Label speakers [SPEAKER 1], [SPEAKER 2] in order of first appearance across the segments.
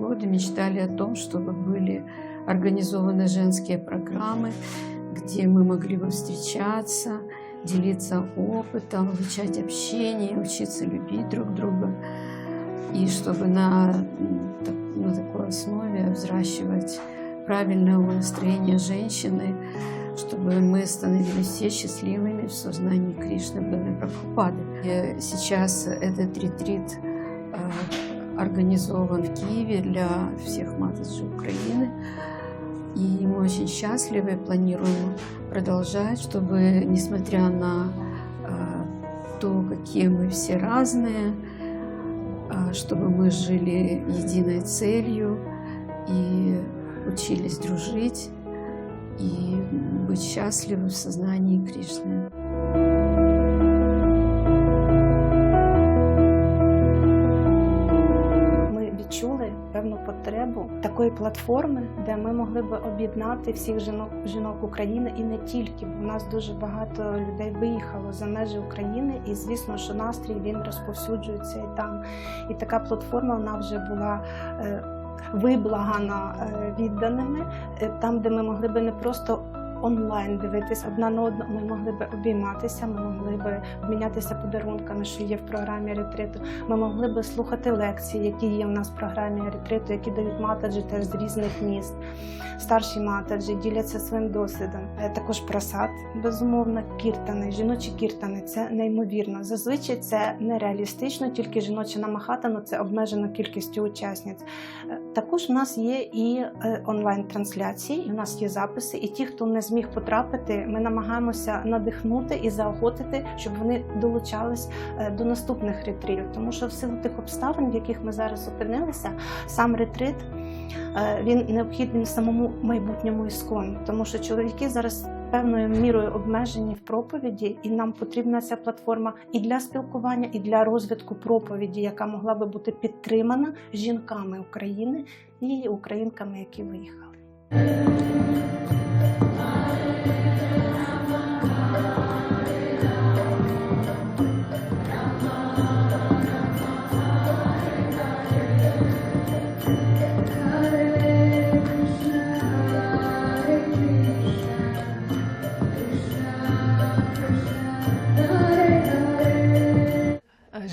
[SPEAKER 1] годы мечтали о том, чтобы были организованы женские программы, где мы могли бы встречаться, делиться опытом, обучать общение, учиться любить друг друга. И чтобы на, на такой основе взращивать правильное настроение женщины, чтобы мы становились все счастливыми в сознании Кришны. И сейчас этот ретрит э, организован в Киеве для всех матаджи Украины. И мы очень счастливы, планируем продолжать, чтобы, несмотря на э, то, какие мы все разные, э, чтобы мы жили единой целью и учились дружить и быть счастливы в сознании Кришны.
[SPEAKER 2] Потребу такої платформи, де ми могли би об'єднати всіх жінок жінок України і не тільки. Бо в нас дуже багато людей виїхало за межі України, і звісно, що настрій він розповсюджується і там. І така платформа вона вже була. Виблагано Виблагана е, відданими, е, там, де ми могли би не просто онлайн дивитись одна на одну, ми могли би обійматися, ми могли би обмінятися подарунками, що є в програмі ретриту. Ми могли би слухати лекції, які є у нас в програмі ретриту, які дають матаджі теж з різних міст. Старші матаджі діляться своїм досвідом. Е, Також просад, безумовно, кіртани, жіночі кіртани це неймовірно. Зазвичай це нереалістично, тільки жіноча намахатано це обмежена кількістю учасниць. Е, Також в нас є і е, онлайн-трансляції, в нас є записи. І ті, хто не зміг потрапити, ми намагаємося надихнути і заохотити, щоб вони долучались е, до наступних ретритів. Тому що в силу тих обставин, в яких ми зараз опинилися, сам ретрит е, він необхідний самому майбутньому іскону, тому що чоловіки зараз певною мірою обмежені в проповіді, і нам потрібна ця платформа і для спілкування, і для розвитку проповіді, яка могла би бути підтримана жінками України і українками, які виїхали.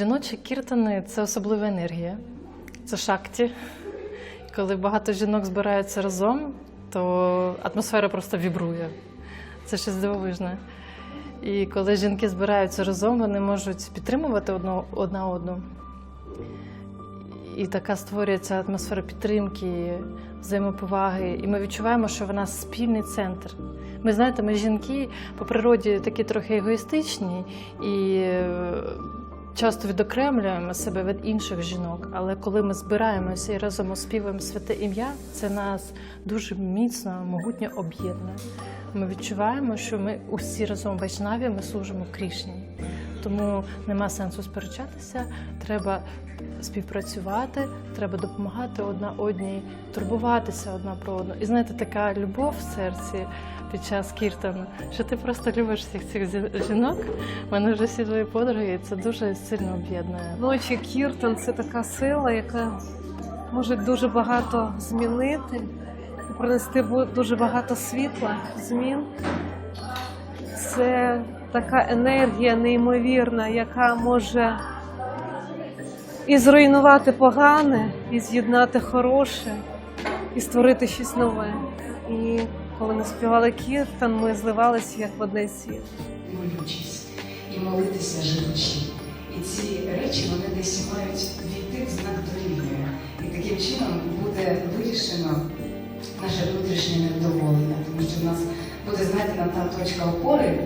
[SPEAKER 3] Жіночі кіртани це особлива енергія, це шакті. Коли багато жінок збираються разом, то атмосфера просто вібрує. Це щось дивовижне. І коли жінки збираються разом, вони можуть підтримувати одну, одна одну. І така створюється атмосфера підтримки, взаємоповаги. І ми відчуваємо, що вона спільний центр. Ми знаєте, ми жінки по природі такі трохи егоїстичні і часто відокремлюємо себе від інших жінок. Але коли ми збираємося і разом оспівуємо святе ім'я, це нас дуже міцно, могутньо об'єднує. Ми відчуваємо, що ми усі разом Вайшнаві, ми служимо Крішні. Тому нема сенсу сперечатися, треба співпрацювати, треба допомагати одна одній, турбуватися одна про одну. І знаєте, така любов в серці під час кіртану, що ти просто любиш всіх цих жінок. Мене вже всі твої подруги, і це дуже сильно об'єднує.
[SPEAKER 4] Ночі Кіртон це така сила, яка може дуже багато змінити, принести дуже багато світла, змін. Це така енергія неймовірна, яка може і зруйнувати погане, і з'єднати хороше, і створити щось нове. І коли ми співали Кіртон, ми зливалися як в одне ціле.
[SPEAKER 5] молючись і молитися живучи. І ці речі вони десь мають війти в знак довіри. І таким чином буде вирішено наше внутрішнє невдоволення, тому що в нас буде знайдена та точка опори,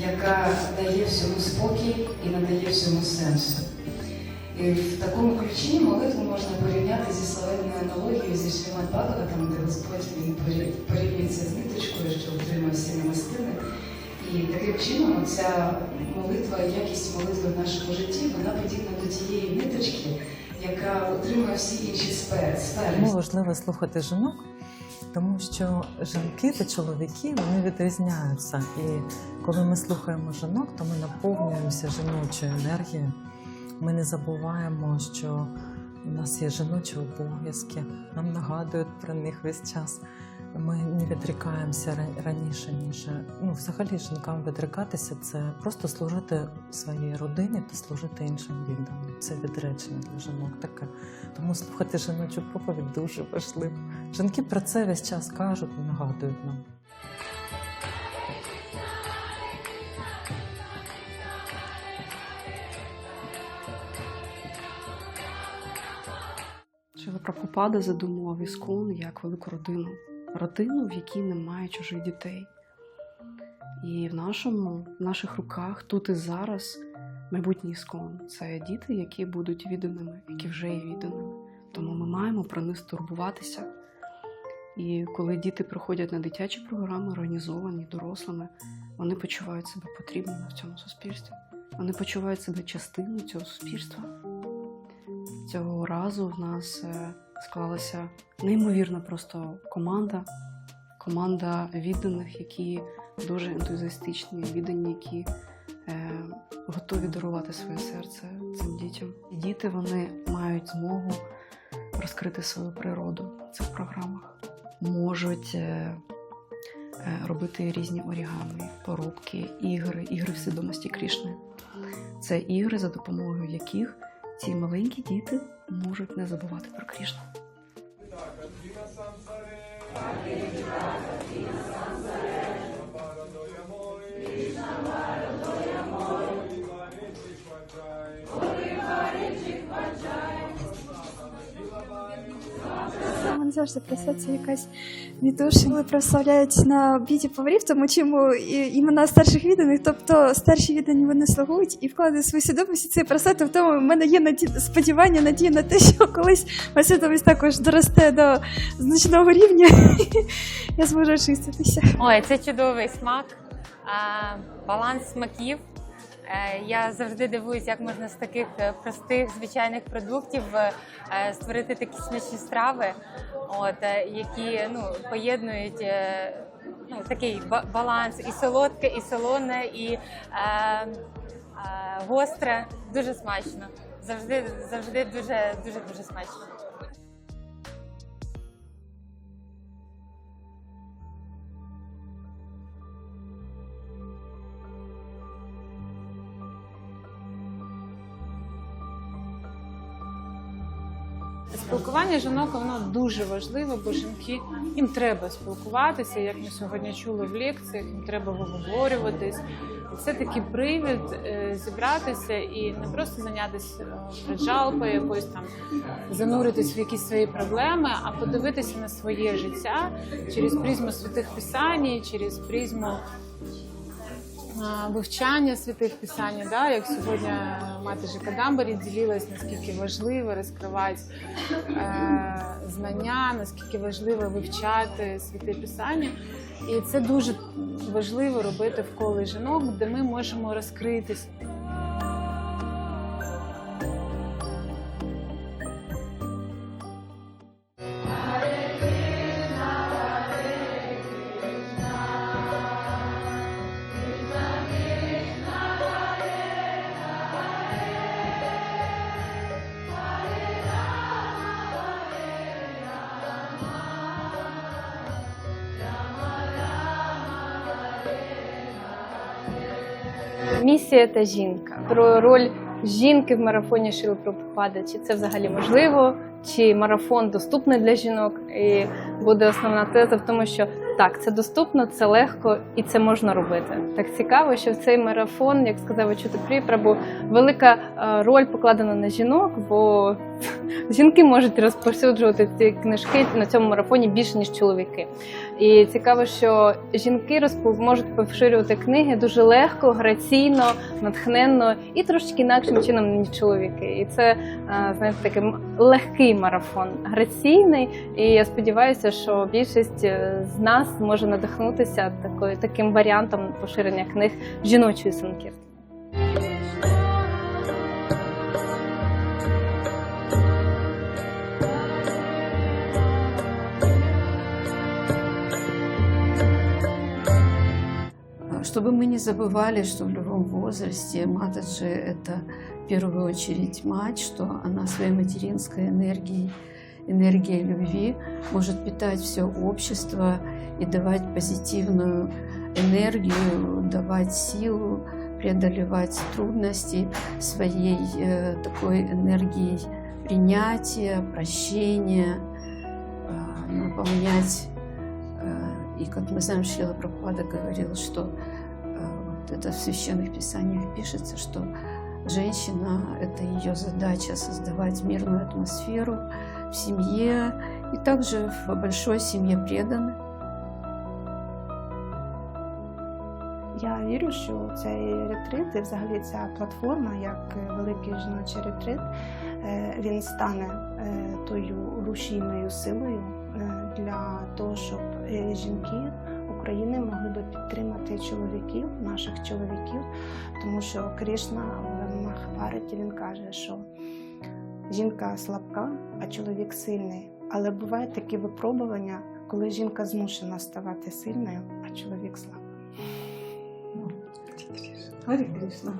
[SPEAKER 5] яка дає всьому спокій і надає всьому сенсу. І в такому ключі молитву можна порівняти зі славетною аналогією зі Шримад Бхагаватам, де Господь він порі- порівнюється з ниточкою, що отримує всі намистини. І таким чином ця молитва, якість молитви в нашому житті, вона подібна до тієї ниточки, яка отримує всі інші сфери. сфери.
[SPEAKER 6] Важливо слухати жінок? Тому що жінки та чоловіки вони відрізняються. І коли ми слухаємо жінок, то ми наповнюємося жіночою енергією. Ми не забуваємо, що У нас є жіночі обов'язки, нам нагадують про них весь час. Ми не відрікаємося раніше, ніж ну, взагалі жінкам відрікатися це просто служити своїй родині та служити іншим відданим. Це відречення для жінок таке. Тому слухати жіночу проповідь дуже важливо. Жінки про це весь час кажуть і нагадують нам.
[SPEAKER 7] Прабхупада задумував іскон як велику родину. Родину, в якій немає чужих дітей. І в нашому, в наших руках тут і зараз майбутній іскон. Це діти, які будуть відданими, які вже є відданими. Тому ми маємо про них турбуватися. І коли діти приходять на дитячі програми, організовані дорослими, вони почувають себе потрібними в цьому суспільстві. Вони почувають себе частиною цього суспільства. Цього разу в нас е, склалася неймовірна просто команда. Команда відданих, які дуже ентузіастичні, віддані, які е, готові дарувати своє серце цим дітям. І діти вони мають змогу розкрити свою природу в цих програмах, можуть е, е, робити різні орігами, поробки, ігри, ігри в свідомості Крішни. Це ігри, за допомогою яких ці маленькі діти можуть не забувати про Крішну.
[SPEAKER 8] Завжди проситься якась віддушина. Коли прославляють на обіді поварів, то ми чимо і- імена старших відданих, тобто старші віддані вони слугують і вкладають свою свідомість і цей просити. В тому в мене є наді- сподівання, надія на те, що колись свідомість також доросте до значного рівня. Я зможу очиститися.
[SPEAKER 9] Ой, це чудовий смак, а, баланс смаків. Е, Я завжди дивуюсь, як можна з таких е, простих звичайних продуктів е, створити такі смачні страви, от які ну поєднують ну такий ба- баланс і солодке, і солоне, і е, гостре. Дуже смачно. Завжди, завжди дуже, дуже, дуже смачно.
[SPEAKER 10] Спілкування жінок воно дуже важливе, бо жінки їм треба спілкуватися, як ми сьогодні чули в лекціях, їм треба виговорюватись. Це такий привід е, зібратися і не просто зайнятися е, раджалкою, якоюсь там зануритись в якісь свої проблеми, а подивитися на своє життя через призму святих писань, через призму вивчання святих писань, да, як сьогодні мати Жикадамбарі ділилась, наскільки важливо розкривати е, знання, наскільки важливо вивчати святе писання. І це дуже важливо робити в колі жінок, де ми можемо розкритися.
[SPEAKER 11] Місія та жінка. Про роль жінки в марафоні Шили Прабхупади. Чи це взагалі можливо? Чи марафон доступний для жінок? І буде основна теза в тому, що так, це доступно, це легко і це можна робити. Так цікаво, що в цей марафон, як сказав Очути Пріпрабу, велика е, роль покладена на жінок, бо жінки можуть розповсюджувати ці книжки на цьому марафоні більше ніж чоловіки. І цікаво, що жінки можуть поширювати книги дуже легко, граційно, натхненно і трошки інакшим чином ніж чоловіки. І це е, знаєте, такий легкий марафон, граційний. І я сподіваюся, що більшість е, з нас може надихнутися такою таким варіантом поширення книг жіночої санкірти.
[SPEAKER 1] А Что чтобы мы не забывали, что в любом возрасте Матаджи – это в первую очередь мать, что она своей материнской энергией, энергией любви может питать все общество и давать позитивную энергию, давать силу, преодолевать трудности своей э, такой энергией принятия, прощения, э, наполнять. э, и как мы знаем, Шрила Прабхупада говорил, что э, это в священных писаниях пишется, что женщина – это ее задача создавать мирную атмосферу в семье и также в большой семье преданных.
[SPEAKER 2] Я вірю, що цей ретрит і взагалі ця платформа, як е, великий жіночий ретрит, е, він стане е, тою рушійною силою для того, щоб жінки України могли би підтримати чоловіків, наших чоловіків, тому що Кришна в Махабараті він каже, що жінка слабка, а чоловік сильний. Але бувають такі випробування, коли жінка змушена ставати сильною, а чоловік слабким.
[SPEAKER 12] Гарі Кришна.